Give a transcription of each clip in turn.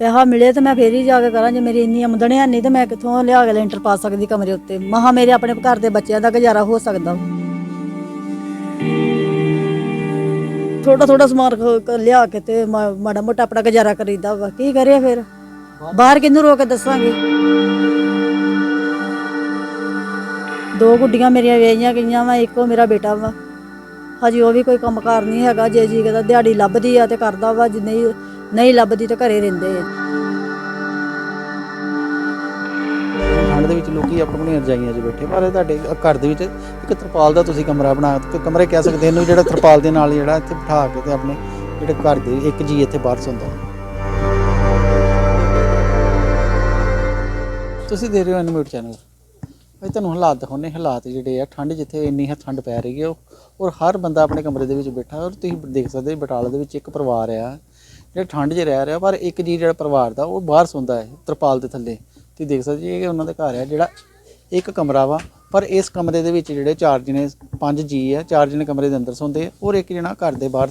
ਪੈਸਾ ਮਿਲੇ ਤੇ ਮੈਂ ਫੇਰ ਹੀ ਜਾ ਕੇ ਕਰਾਂ, ਜੇ ਮੇਰੀ ਇੰਨੀ ਆਮਦਨ ਹੈ ਨਹੀਂ ਤੇ ਮੈਂ ਕਿੱਥੋਂ ਲਿਆ ਕੇ ਲੈਂਟਰ ਪਾ ਸਕਦੀ ਕਮਰੇ ਉੱਤੇ? ਮਹਾ ਮੇਰੇ ਆਪਣੇ ਘਰ ਦੇ ਬੱਚਿਆਂ ਦਾ ਗੁਜ਼ਾਰਾ ਹੋ ਸਕਦਾ। ਥੋੜਾ ਥੋੜਾ ਸਮਾਨ ਖ- ਲਿਆ ਕੇ ਤੇ ਮਾ- ਮਾੜਾ ਮੋਟਾ ਆਪਣਾ ਗੁਜ਼ਾਰਾ ਕਰੀਦਾ ਵਾ। ਕੀ ਕਰੇ ਫਿਰ? ਬਾਹਰ ਕਿਹਨੂੰ ਰੋ ਕੇ ਦੱਸਾਂਗੇ? ਦੋ ਗੁੱਡੀਆਂ ਮੇਰੀਆਂ ਵਿਆਹੀਆਂ ਗਈਆਂ ਵਾ, ਇੱਕੋ ਮੇਰਾ ਬੇਟਾ ਵਾ। ਹਜੇ ਉਹ ਵੀ ਕੋਈ ਕੰਮਕਾਰ ਨਹੀਂ ਹੈਗਾ, ਜੇ ਜੀ ਕਹਿੰਦਾ ਦਿਹਾੜੀ ਲੱਭਦੀ ਆ ਤੇ ਕਰਦਾ ਵਾ, ਜਿੰਨੇ ਨਹੀਂ ਨਹੀਂ ਲੱਭਦੀ ਤਾਂ ਘਰੇ ਰਹਿੰਦੇ ਆ। ਠੰਡ ਦੇ ਵਿੱਚ ਲੋਕੀ ਆਪਣੀਆਂ ਰਜਾਈਆਂ 'ਚ ਬੈਠੇ। ਪਰ ਇਹ ਤੁਹਾਡੇ ਘਰ ਦੇ ਵਿੱਚ ਇੱਕ ਤਰਪਾਲ ਦਾ ਤੁਸੀਂ ਕਮਰਾ ਬਣਾ ਕੇ ਕਮਰੇ ਕਹਿ ਸਕਦੇ ਇਹਨੂੰ ਜਿਹੜਾ ਤਰਪਾਲ ਦੇ ਨਾਲ ਜਿਹੜਾ ਇੱਥੇ ਬਿਠਾ ਕੇ ਤੇ ਆਪਣੇ ਜਿਹੜੇ ਘਰ ਦੇ ਇੱਕ ਜੀ ਇੱਥੇ ਬਾਹਰ ਸੌਂਦਾ ਤੁਸੀਂ ਦੇ ਰਹੇ ਹੋ ਐਨੀਮੇਟ ਚੈਨਲ ਅਸੀਂ ਤੁਹਾਨੂੰ ਹਾਲਾਤ ਦਿਖਾਉਂਦੇ ਹਾਲਾਤ ਜਿਹੜੇ ਆ, ਠੰਡ ਜਿੱਥੇ ਇੰਨੀ ਹੈ ਠੰਡ ਪੈ ਰਹੀ ਹੈ ਉਹ- ਔਰ ਹਰ ਬੰਦਾ ਆਪਣੇ ਕਮਰੇ ਦੇ ਵਿੱਚ ਬੈਠਾ ਔਰ ਤੁਸੀਂ ਦੇਖ ਸਕਦੇ ਹੋ, ਬਟਾਲਾ ਦੇ ਵਿੱਚ ਇੱਕ ਪਰਿਵਾਰ ਆ। ਜਿਹੜਾ ਠੰਡ 'ਚ ਰਹਿ ਰਿਹਾ ਪਰ ਇੱਕ ਜੀ ਜਿਹੜਾ ਪਰਿਵਾਰ ਦਾ, ਉਹ ਬਾਹਰ ਸੌਂਦਾ ਹੈ, ਤਰਪਾਲ ਦੇ ਥੱਲੇ। ਤੁਸੀਂ ਦੇਖ ਸਕਦੇ ਜੀ ਇਹ ਉਹਨਾਂ ਦਾ ਘਰ ਹੈ ਜਿਹੜਾ ਇੱਕ ਕਮਰਾ ਵਾ, ਪਰ ਇਸ ਕਮਰੇ ਦੇ ਵਿੱਚ ਜਿਹੜੇ ਚਾਰ ਜਣੇ, ਪੰਜ ਜੀ ਆ, ਚਾਰ ਜਣੇ ਕਮਰੇ ਦੇ ਅੰਦਰ ਸੌਂਦੇ ਆ, ਔਰ ਇੱਕ ਜਣਾ ਘਰ ਦੇ ਬਾਹਰ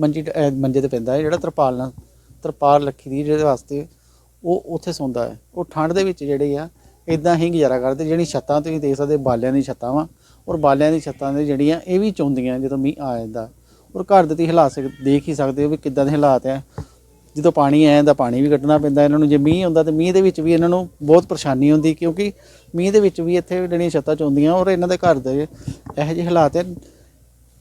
ਮੰਜੀ ਤੇ- ਮੰਜੇ ਤੇ ਪੈਂਦਾ ਹੈ, ਜਿਹੜਾ ਤਰਪਾਲ ਨਾਲ, ਤਰਪਾਲ ਰੱਖੀ ਦੀ ਜਿਹਦੇ ਵਾਸਤੇ ਉਹ ਉੱਥੇ ਸੌਂਦਾ ਹੈ। ਉਹ ਠੰਡ ਦੇ ਵਿੱਚ ਜਿਹੜੇ ਆ ਇਦਾਂ ਹੀ ਗੁਜ਼ਾਰਾ ਕਰਦੇ ਜਿਹੜੀ ਛੱਤਾਂ ਤੁਸੀਂ ਦੇਖ ਸਕਦੇ ਬਾਲਿਆਂ ਦੀ ਛੱਤਾਂ ਵਾ, ਔਰ ਬਾਲਿਆਂ ਦੀ ਛੱਤਾਂ ਦੇ ਜਿਹੜੀਆਂ, ਇਹ ਵੀ ਚੌਂਦੀਆਂ ਜਦੋਂ ਮੀਂਹ ਆ ਜਾਂਦਾ। ਔਰ ਘਰ ਦੇ ਤੁਸੀਂ ਹਾਲਾਤ ਸਕ- ਦੇਖ ਹੀ ਸਕਦੇ ਹੋ ਵੀ ਕਿੱਦਾਂ ਦੇ ਹਾਲਾਤ ਹੈ ਜਦੋਂ ਪਾਣੀ ਆਇਆ ਤਾਂ ਪਾਣੀ ਵੀ ਕੱਢਣਾ ਪੈਂਦਾ, ਇਹਨਾਂ ਨੂੰ ਜੇ ਮੀਂਹ ਆਉਂਦਾ ਤੇ ਮੀਂਹ ਦੇ ਵਿੱਚ ਵੀ ਇਹਨਾਂ ਨੂੰ ਬਹੁਤ ਪਰੇਸ਼ਾਨੀ ਹੁੰਦੀ ਕਿਉਂਕਿ ਮੀਂਹ ਦੇ ਵਿੱਚ ਵੀ ਇੱਥੇ ਜਿਹੜੀਆਂ ਛੱਤਾਂ ਚੌਂਦੀਆਂ ਔਰ ਇਹਨਾਂ ਦੇ ਘਰ ਦੇ ਇਹੋ ਜਿਹੇ ਹਾਲਾਤ ਹੈ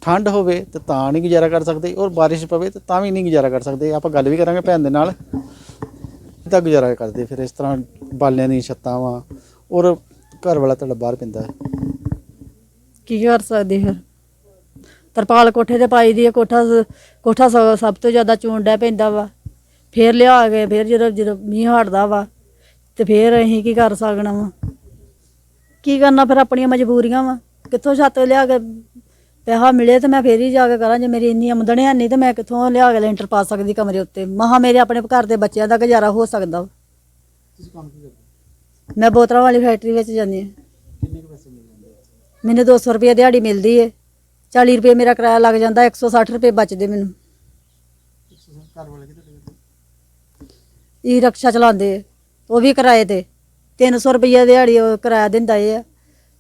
ਠੰਡ ਹੋਵੇ ਤੇ ਤਾਂ ਨਹੀਂ ਗੁਜ਼ਾਰਾ ਕਰ ਸਕਦੇ ਔਰ ਬਾਰਿਸ਼ ਪਵੇ ਤੇ ਤਾਂ ਵੀ ਨਹੀਂ ਗੁਜ਼ਾਰਾ ਕਰ ਸਕਦੇ। ਆਪਾਂ ਗੱਲ ਵੀ ਕਰਾਂਗੇ ਭੈਣ ਦੇ ਨਾਲ। ਤਾਂ ਗੁਜ਼ਾਰਾ ਕਰਦੇ ਫਿਰ ਇਸ ਤਰ੍ਹਾਂ ਬਾਲਿਆਂ ਦੀਆਂ ਛੱਤਾਂ ਵਾ ਔਰ ਘਰ ਵਾਲਾ ਤੁਹਾਡਾ ਬਾਹਰ ਪੈਂਦਾ। ਕੀ ਕਰ ਸਕਦੇ ਫਿਰ? ਤਰਪਾਲ ਕੋਠੇ ਤੇ ਪਾਈ ਦੀ ਹੈ ਕੋਠਾ ਕੋਠਾ ਸ- ਸਭ ਤੋਂ ਜ਼ਿਆਦਾ ਚੂੰਡਾ ਪੈਂਦਾ ਵਾ। ਫੇਰ ਲਿਆ ਕੇ ਫੇਰ ਜਦੋਂ ਜਦੋਂ ਮੀਂਹ ਹਟਦਾ ਵਾ ਤੇ ਫੇਰ ਅਸੀਂ ਕੀ ਕਰ ਸਕਣਾ ਵਾ? ਕੀ ਕਰਨਾ ਫਿਰ ਆਪਣੀਆਂ ਮਜਬੂਰੀਆਂ ਵਾ? ਕਿੱਥੋਂ ਛੱਤ ਲਿਆ ਕੇ ਪੈਸਾ ਮਿਲੇ ਤੇ ਮੈਂ ਫੇਰ ਹੀ ਜਾ ਕੇ ਕਰਾਂ ਜੇ ਮੇਰੀ ਇੰਨੀ ਆਮਦਨ ਹੈ ਨਹੀਂ ਤੇ ਮੈਂ ਕਿੱਥੋਂ ਲਿਆ ਕੇ ਲੈਂਟਰ ਪਾ ਸਕਦੀ ਕਮਰੇ ਉੱਤੇ? ਮਹਾ ਮੇਰੇ ਆਪਣੇ ਘਰ ਦੇ ਬੱਚਿਆਂ ਦਾ ਗੁਜ਼ਾਰਾ ਹੋ ਸਕਦਾ ਵਾ। ਤੁਸੀਂ ਕੰਮ ਕੀ ਕਰਦੇ? ਮੈਂ ਬੋਤਲਾਂ ਵਾਲੀ ਫੈਕਟਰੀ ਵਿੱਚ ਜਾਂਦੀ ਹਾਂ। ਕਿੰਨੇ ਕੁ ਪੈਸੇ ਮਿਲ ਜਾਂਦੇ ਆ? ਮੈਨੂੰ 200 ਰੁਪਏ ਦਿਹਾੜੀ ਮਿਲਦੀ ਏ। 40 ਰੁਪਏ ਮੇਰਾ ਕਿਰਾਇਆ ਲੱਗ ਜਾਂਦਾ 160 ਰੁਪਏ ਬਚਦੇ ਮੈਨੂੰ। ਘਰ ਵਾਲੇ ਕਿਤੇ ਈ ਰਕਸ਼ਾ ਚਲਾਉਂਦੇ ਉਹ ਵੀ ਕਿਰਾਏ ਤੇ। 300 ਰੁਪਏ ਦਿਹਾੜੀ ਉਹ ਕਿਰਾਇਆ ਦਿੰਦਾ ਆ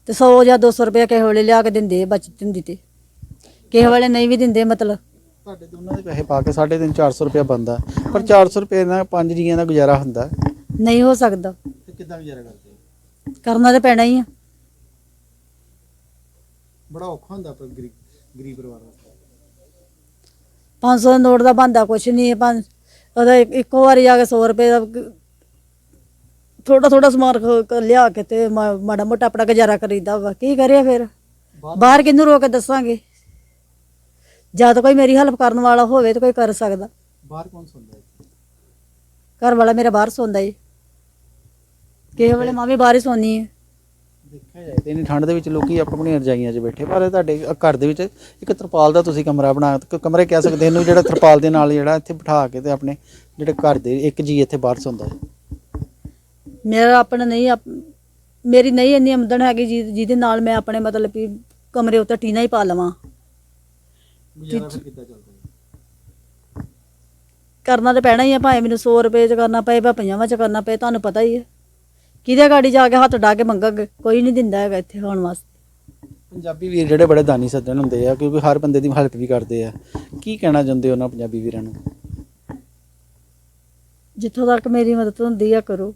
ਤੇ 100 ਜਾਂ 200 ਰੁਪਏ ਕਿਸੇ ਵੇਲੇ ਲਿਆ ਕੇ ਦਿੰਦੇ ਬਚਤ ਹੁੰਦੀ ਤੇ। ਕਿਸੇ ਵੇਲੇ ਨਹੀਂ ਵੀ ਦਿੰਦੇ ਮਤਲਬ। ਤੁਹਾਡੇ ਦੋਨਾਂ ਦੇ ਪੈਸੇ ਪਾ ਕੇ 350 400 ਰੁਪਏ ਬੰਦਾ ਪਰ 400 ਰੁਪਏ ਨਾਲ ਪੰਜ ਜੀਆਂ ਦਾ ਗੁਜ਼ਾਰਾ ਹੁੰਦਾ। ਨਹੀਂ ਹੋ ਸਕਦਾ। ਤੇ ਕਿੱਦਾਂ ਗੁਜ਼ਾਰਾ ਕਰਦੇ ਕਰਨਾ ਤੇ ਪੈਣਾ ਹੀ ਆ। ਬੜਾ ਔਖਾ ਹੁੰਦਾ ਪਰ ਗਰੀਬ ਗਰੀਬ ਪਰਿਵਾਰ ਵਾਸਤੇ 500 ਦਾ ਨੋਟ ਦਾ ਬੰਦਾ ਕੁਛ ਨਹੀਂ ਹੈ ਪੰਜ ਉਹਦਾ ਇੱਕ- ਇੱਕੋ ਵਾਰੀ ਜਾ ਕੇ 100 ਰੁਪਏ ਦਾ ਥੋੜਾ ਥੋੜਾ ਸਮਾਨ ਖ- ਲਿਆ ਕੇ ਤੇ ਮਾ- ਮਾੜਾ ਮੋਟਾ ਆਪਣਾ ਗੁਜ਼ਾਰਾ ਕਰੀਦਾ ਵਾ। ਕੀ ਕਰਿਆ ਫਿਰ? ਬਾਹਰ ਕਿਹਨੂੰ ਰੋ ਕੇ ਦੱਸਾਂਗੇ? ਜਦ ਕੋਈ ਮੇਰੀ ਹੈਲਪ ਕਰਨ ਵਾਲਾ ਹੋਵੇ ਤਾਂ ਕੋਈ ਕਰ ਸਕਦਾ। ਬਾਹਰ ਕੌਣ ਸੁਣਦਾ ਹੈ ਘਰ ਵਾਲਾ ਮੇਰਾ ਬਾਹਰ ਸੌਂਦਾ ਏ ਕਿਸੇ ਵੇਲੇ ਮਾਂ ਵੀ ਬਾਹਰ ਹੀ ਸੌਂਦੀ ਹੈ। ਦੇਖਿਆ ਜਾਏ ਤੇ ਇੰਨੀ ਠੰਡ ਦੇ ਵਿੱਚ ਲੋਕੀ ਆਪਣੀਆਂ ਰਜਾਈਆਂ 'ਚ ਬੈਠੇ। ਪਰ ਇਹ ਤੁਹਾਡੇ ਘਰ ਦੇ ਵਿੱਚ ਇੱਕ ਤਰਪਾਲ ਦਾ ਤੁਸੀਂ ਕਮਰਾ ਬਣਾ ਕੇ ਕਮਰੇ ਕਹਿ ਸਕਦੇ ਇਹਨੂੰ ਜਿਹੜਾ ਤਰਪਾਲ ਦੇ ਨਾਲ ਜਿਹੜਾ ਇੱਥੇ ਬਿਠਾ ਕੇ ਤੇ ਆਪਣੇ ਜਿਹੜੇ ਘਰ ਦੇ ਇੱਕ ਜੀ ਇੱਥੇ ਬਾਹਰ ਸੌਂਦਾ ਹੈ ਮੇਰਾ ਆਪਣਾ ਨਹੀਂ ਆਪ- ਮੇਰੀ ਨਹੀਂ ਇੰਨੀ ਆਮਦਨ ਹੈਗੀ ਜਿਹਦੇ ਜਿਹਦੇ ਨਾਲ ਮੈਂ ਆਪਣੇ ਮਤਲਬ ਵੀ ਕਮਰੇ ਉੱਤੇ ਟੀਨਾ ਹੀ ਪਾ ਲਵਾਂ। ਗੁਜ਼ਾਰਾ ਫਿਰ ਕਿੱਦਾਂ ਚੱਲਦਾ ਹੈ ਕਰਨਾ ਤੇ ਪੈਣਾ ਹੀ ਆ ਭਾਵੇਂ ਮੈਨੂੰ 100 ਰੁਪਏ ਚ ਕਰਨਾ ਪਏ ਭਾਵੇਂ 50 ਚ ਕਰਨਾ ਪਏ ਤੁਹਾਨੂੰ ਪਤਾ ਹੀ ਹੈ ਕਿਹਦੇ ਗਾੜੀ ਜਾ ਕੇ ਹੱਥ ਡਾ ਕੇ ਮੰਗਾਂਗੇ ਕੋਈ ਨਹੀਂ ਦਿੰਦਾ ਹੈਗਾ ਇੱਥੇ ਹੋਣ ਵਾਸਤੇ। ਪੰਜਾਬੀ ਵੀਰ ਜਿਹੜੇ ਬੜੇ ਦਾਨੀ ਸੱਜਣ ਹੁੰਦੇ ਆ ਕਿਉਂਕਿ ਹਰ ਬੰਦੇ ਦੀ ਹੈਲਪ ਵੀ ਕਰਦੇ ਆ। ਕੀ ਕਹਿਣਾ ਚਾਹੁੰਦੇ ਉਹਨਾਂ ਪੰਜਾਬੀ ਵੀਰਾਂ ਨੂੰ? ਜਿੱਥੋਂ ਤੱਕ ਮੇਰੀ ਮਦਦ ਹੁੰਦੀ ਆ ਕਰੋ।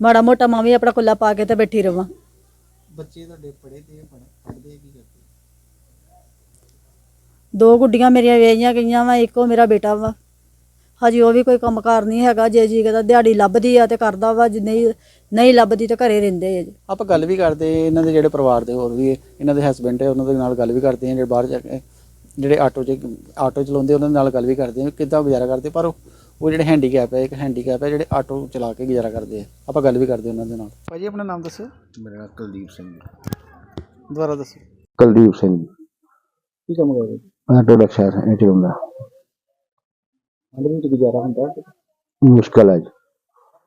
ਮਾੜਾ ਮੋਟਾ ਮਾਂ ਵੀ ਆਪਣਾ ਕੁੱਲਾ ਪਾ ਕੇ ਤੇ ਬੈਠੀ ਰਵਾਂ। ਬੱਚੇ ਤੁਹਾਡੇ ਪੜ੍ਹੇ ਤੇ ਪੜ੍ਹਦੇ ਕੀ ਕਰਦੇ। ਦੋ ਗੁੱਡੀਆਂ ਮੇਰੀਆਂ ਵੇਈਆਂ ਗਈਆਂ ਵਾ ਇੱਕੋ ਮੇਰਾ ਬੇਟਾ ਵਾ। ਹਜੇ ਉਹ ਵੀ ਕੋਈ ਕੰਮਕਾਰ ਨਹੀਂ ਹੈਗਾ ਜੇ ਜੀ ਕਹਿੰਦਾ ਦਿਹਾੜੀ ਲੱਭਦੀ ਆ ਤੇ ਕਰਦਾ ਵਾ ਜੇ ਨਹੀਂ ਨਹੀਂ ਲੱਭਦੀ ਤੇ ਘਰੇ ਰਹਿੰਦੇ ਆ ਜੀ। ਆਪਾਂ ਗੱਲ ਵੀ ਕਰਦੇ ਇਹਨਾਂ ਦੇ ਜਿਹੜੇ ਪਰਿਵਾਰ ਦੇ ਹੋਰ ਵੀ ਇਹਨਾਂ ਦੇ ਹਸਬੰਡ ਹੈ ਉਹਨਾਂ ਦੇ ਨਾਲ ਗੱਲ ਵੀ ਕਰਦੇ ਆ ਜਿਹੜੇ ਬਾਹਰ ਜਾ ਕੇ ਜਿਹੜੇ ਆਟੋ 'ਚ ਆਟੋ ਚਲਾਉਂਦੇ ਉਹਨਾਂ ਦੇ ਨਾਲ ਗੱਲ ਵੀ ਕਰਦੇ ਆ ਕਿੱਦਾਂ ਗੁਜ਼ਾਰਾ ਕਰਦੇ ਪਰ ਉਹ ਉਹ ਜਿਹੜੇ ਹੈਂਡੀਕੈਪ ਹੈ ਇੱਕ ਹੈਂਡੀਕੈਪ ਹੈ ਜਿਹੜੇ ਆਟੋ ਚਲਾ ਕੇ ਗੁਜ਼ਾਰਾ ਕਰਦੇ ਆ ਆਪਾਂ ਗੱਲ ਵੀ ਕਰਦੇ ਉਹਨਾਂ ਦੇ ਨਾਲ। ਭਾਜੀ ਆਪਣਾ ਨਾਮ ਦੱਸੋ। ਮੇਰਾ ਨਾਮ ਕੁਲਦੀਪ ਸਿੰਘ। ਦੁਬਾਰਾ ਦੱਸੋ। ਕੁਲਦੀਪ ਸਿੰਘ। ਕੀ ਕੰਮ ਕਰਦੇ? ਮੈਂ ਟੋਡਾ ਸ਼ਹਿਰ ਇਹ ਗੁਜ਼ਾਰਾ ਹੁੰਦਾ ਮੁਸ਼ਕਲ ਹੈ ਜੀ।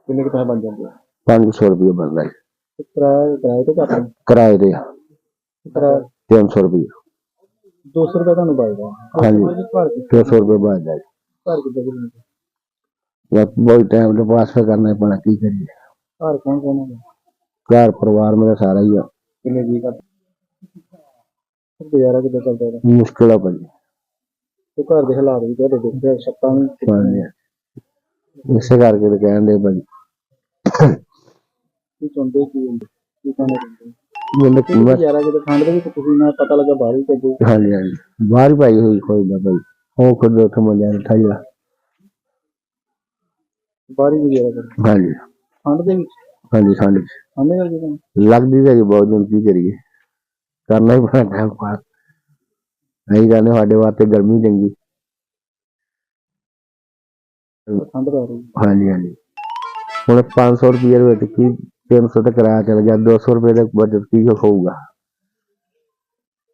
ਕਿੰਨੇ ਕੁ ਪੈਸੇ ਬਣ ਜਾਂਦੇ ਆ? 500 ਰੁਪਏ ਬਣਦਾ ਜੀ। ਕਿਰਾਇਆ ਕਿਰਾਏ ਤੇ ਘੱਟ ਕਿਰਾਏ ਦੇ ਕਿਰਾਇਆ 300 ਰੁਪਏ 200 ਰੁਪਏ ਤੁਹਾਨੂੰ ਬਚਦਾ ਹਾਂਜੀ। ਘਰ 300 ਰੁਪਏ ਬਣਦਾ ਜੀ। ਘਰ ਕਿੱਦਾਂ ਦੇ ਬਸ ਬਹੁਤ ਟਾਈਮ ਤੋਂ ਪਾਸ ਕਰਨਾ ਪੈਣਾ ਕੀ ਕਰੀਏ? ਘਰ ਕੌਣ ਕੌਣ ਹੈ? ਘਰ ਪਰਿਵਾਰ ਮੇਰਾ ਸਾਰਾ ਹੀ ਆ। ਕਿੰਨੇ ਜੀ ਕਰ ਗੁਜ਼ਾਰਾ ਕਿੱਦਾਂ ਚੱਲਦਾ ਹੈ ਮੁਸ਼ਕਿਲ ਆ ਭਾਜੀ। ਤੇ ਘਰ ਦੇ ਹਾਲਾਤ ਵੀ ਤੁਹਾਡੇ ਦੇਖਦੇ ਛੱਤਾਂ ਵੀ ਹਾਂਜੀ। ਇਸੇ ਕਰਕੇ ਤਾਂ ਕਹਿਣ ਦੇ ਭਾਜੀ। ਕੀ ਚੁੰਦੇ ਕੀ ਹੁੰਦੇ ਕੀ ਕਹਿੰਦੇ ਹੁੰਦੇ ਮੈਨੂੰ ਕੀ ਕੀਮਤ ਗੁਜ਼ਾਰਾ ਕਿਤੇ ਠੰਡ ਦੇ ਵਿੱਚ ਤੁਸੀਂ ਨਾ ਪਤਾ ਲੱਗਾ ਬਾਹਰ ਹੀ ਚੱਲੋ ਹਾਂਜੀ ਹਾਂਜੀ। ਬਾਹਰ ਹੀ ਪਾਈ ਹੋਈ ਕੋਈ ਨਾ ਭਾਈ। ਉਹ ਖੁਦ ਉੱਥੇ ਨਹੀਂ ਠਾਈਆ ਬਾਹਰ ਹੀ ਗੁਜ਼ਾਰਾ ਕਰੋ। ਹਾਂਜੀ। ਠੰਡ ਦੇ ਵਿੱਚ? ਹਾਂਜੀ ਠੰਡ ਚ। ਠੰਡੇ ਜਦੋਂ ਲੱਗਦੀ ਤਾਂ ਜੀ ਬਹੁਤ ਦਿਨ ਕੀ ਕਰੀਏ? ਕਰਨਾ ਹੀ ਪੈਣਾ ਟਾਈਮ ਨਹੀਂ ਕਹਿੰਦੇ ਸਾਡੇ ਵਾਸਤੇ ਗਰਮੀ ਚੰਗੀ। ਠੰਡ ਪੈ ਰਹੀ ਹਾਂਜੀ ਹਾਂਜੀ। ਹੁਣ 500 ਰੁਪਏ ਦੇ ਵਿੱਚ ਕੀ 300 ਤੇ ਕਿਰਾਇਆ ਚਲ ਗਿਆ 200 ਰੁਪਏ ਦਾ ਬਜਟ ਕੀ ਹੋਊਗਾ?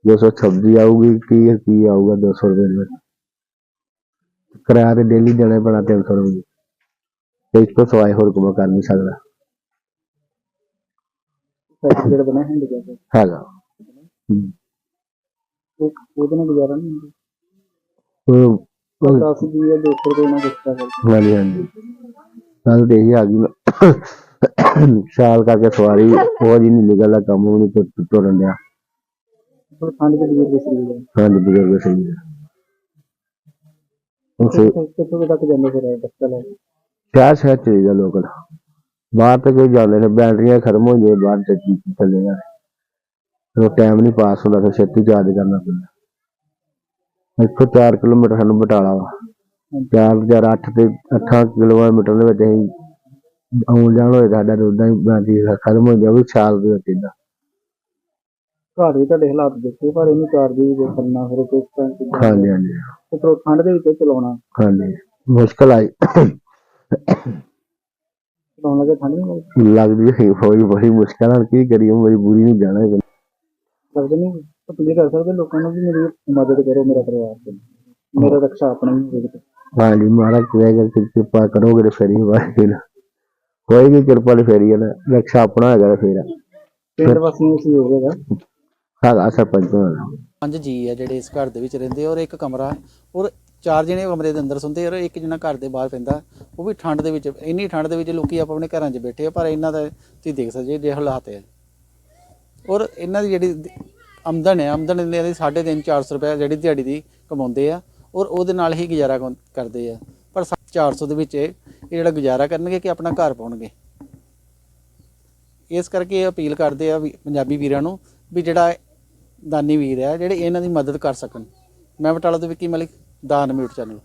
200 ਸਬਜ਼ੀ ਆਊਗੀ ਕੀ ਕੀ ਆਊਗਾ 200 ਰੁਪਏ ਦੇ ਵਿੱਚ ਕਿਰਾਇਆ ਤੇ ਡੇਲੀ ਦੇਣਾ ਪੈਣਾ 300 ਰੁਪਏ ਤੇ ਇਸ ਤੋਂ ਸਿਵਾਏ ਹੋਰ ਕੋਈ ਕਰ ਨਹੀਂ ਸਕਦਾ। ਸਰਟੀਫਿਕੇਟ ਬਣਾ ਹੈਂਡ ਕਰ ਹੈਗਾ। ਉਹ ਉਹਦੇ ਨਾਲ ਗੁਜ਼ਾਰਾ ਨਹੀਂ ਹੁੰਦਾ। ਉਹ- ਉਹ- 10 ਦੀ ਜਾਂ 200 ਰੁਪਏ ਨਾਲ ਗੁਜ਼ਾਰਾ ਕਰਦੇ ਹਾਂਜੀ ਹਾਂਜੀ। ਗੱਲ ਤੇ ਇਹੀ ਆ ਗਈ ਨਾ। ਸਾਲ ਕਰਕੇ ਸਵਾਰੀ ਉਹ ਜੀ ਨਹੀਂ ਨਿਕਲਦਾ ਕੰਮ ਵੀ ਨਹੀਂ ਤੁਰਨ ਡਿਆ। ਪਰ ਠੰਡ ਦੇ ਵਿੱਚ ਸਹੀ ਹੈ ਹਾਂਜੀ ਬਜ਼ੁਰਗ ਸਹੀ ਹੈ ਹੁਣ ਸੇ ਕਿੱਥੋਂ ਤੱਕ ਜਾਂਦੇ ਫਿਰ ਇਹ ਬੱਚਾ ਲੈ ਕੇ? ਸ਼ਹਿਰ ਸ਼ਹਿਰ ਚਲੇ ਜਾ ਲੋਕਲ। ਬਾਹਰ ਤੇ ਕੋਈ ਜਾਂਦੇ ਨੇ ਬੈਟਰੀਆਂ ਖਤਮ ਹੋ ਜਾਏ ਬਾਹਰ ਚੱਲੇ ਜਾ ਉਹ ਟਾਈਮ ਨਹੀਂ ਪਾਸ ਹੁੰਦਾ ਫਿਰ ਛੇਤੀ ਚਾਰਜ ਕਰਨਾ ਪੈਂਦਾ। ਇੱਥੋਂ 4 ਕਿਲੋਮੀਟਰ ਸਾਨੂੰ ਬਟਾਲਾ ਵਾ। 4008 ਤੇ 8 ਕਿਲੋਮੀਟਰ ਦੇ ਵਿੱਚ ਅਸੀਂ ਆਉਣ ਜਾਣ ਹੋਏ ਸਾਡਾ ਉਦਾਂ ਹੀ ਬੈਟਰੀ ਖਤਮ ਹੋ ਗਿਆ ਵੀ ਸਾਲ ਦੇ ਵਿੱਚ ਏਦਾਂ ਘਰ ਵੀ ਤੁਹਾਡੇ ਹਾਲਾਤ ਦੇਖੇ ਪਰ ਇਹਨੂੰ ਚਾਰਜ ਵੀ ਕਰਨਾ ਫਿਰ ਕਿਸ ਤਰ੍ਹਾਂ? ਹਾਂਜੀ ਹਾਂਜੀ। ਉਹ ਠੰਡ ਦੇ ਵਿੱਚ ਚਲਾਉਣਾ। ਹਾਂਜੀ ਮੁਸ਼ਕਲ ਆਈ। ਚਲਾਉਣ ਲੱਗੇ ਠੰਡ ਨਹੀਂ ਲੱਗਦੀ ਹੈ ਹੋਈ ਬੜੀ ਮੁਸ਼ਕਲ ਨਾਲ ਕੀ ਕਰੀਏ ਮਜਬੂਰੀ ਨੂੰ ਜਾਣਾ ਹੀ। ਕਰਦੇ ਨਹੀਂ ਅਪੀਲ ਕਰ ਸਕਦੇ ਲੋਕਾਂ ਨੂੰ ਵੀ ਮੇਰੀ ਮਦਦ ਕਰੋ ਮੇਰਾ ਪਰਿਵਾਰ ਤੇ ਮੇਰਾ ਰਕਸ਼ਾ ਆਪਣਾ ਹੀ ਹੋਵੇ ਕਿਤੇ। ਹਾਂਜੀ ਮਹਾਰਾਜ ਕਰੇਗਾ ਕਿ ਕਿਰਪਾ ਕਰੋਗੇ ਤੇ ਫੇਰੀ ਵਾਹਿਗੁਰੂ ਹੋਏਗੀ ਕਿਰਪਾ ਤੇ ਫੇਰੀ ਹੈ ਨਾ ਰਕਸ਼ਾ ਆਪਣਾ ਹੈਗਾ ਤੇ ਫੇਰ। ਪਿੰਡ ਵਾਸੀਆਂ ਨੂੰ ਸਹਿਯੋਗ ਹੈਗਾ ਹੈਗਾ ਸਰਪੰਚ ਹੋਣਾ ਪੰਜ ਜੀ ਆ ਜਿਹੜੇ ਇਸ ਘਰ ਦੇ ਵਿੱਚ ਰਹਿੰਦੇ ਔਰ ਇੱਕ ਕਮਰਾ ਔਰ ਚਾਰ ਜਣੇ ਕਮਰੇ ਦੇ ਅੰਦਰ ਸੌਂਦੇ ਔਰ ਇੱਕ ਜਣਾ ਘਰ ਦੇ ਬਾਹਰ ਪੈਂਦਾ ਉਹ ਵੀ ਠੰਡ ਦੇ ਵਿੱਚ ਇੰਨੀ ਠੰਡ ਦੇ ਵਿੱਚ ਲੋਕੀ ਆਪ ਆਪਣੇ ਘਰਾਂ 'ਚ ਬੈਠੇ ਆ ਪਰ ਇਹਨਾਂ ਦਾ ਤੁਸੀਂ ਦੇਖ ਸਕਦੇ ਜੇ ਹਾਲਾਤ ਹੈ ਔਰ ਇਹਨਾਂ ਦੀ ਜਿਹੜੀ ਆਮਦਨ ਹੈ, ਆਮਦਨ ਇਹਨਾਂ ਦੀ 3.5 400 ਰੁਪਏ ਜਿਹੜੀ ਦਿਹਾੜੀ ਦੀ ਕਮਾਉਂਦੇ ਆ ਔਰ ਉਹਦੇ ਨਾਲ ਹੀ ਗੁਜ਼ਾਰਾ ਕੌਣ- ਕਰਦੇ ਆ। ਪਰ 400 ਦੇ ਵਿੱਚ ਇਹ ਜਿਹੜਾ ਗੁਜ਼ਾਰਾ ਕਰਨਗੇ ਕਿ ਆਪਣਾ ਘਰ ਪਾਉਣਗੇ। ਇਸ ਕਰਕੇ ਇਹ ਅਪੀਲ ਕਰਦੇ ਆ ਵੀ ਪੰਜਾਬੀ ਵੀਰਾਂ ਨੂੰ ਵੀ ਜਿਹੜਾ ਦਾਨੀ ਵੀਰ ਆ, ਜਿਹੜੇ ਇਹਨਾਂ ਦੀ ਮਦਦ ਕਰ ਸਕਣ। ਮੈਂ ਬਟਾਲਾ ਤੋਂ ਵਿੱਕੀ ਮਲਿਕ, ਦਾਨ ਮਿਊਟ ਚੈਨਲ।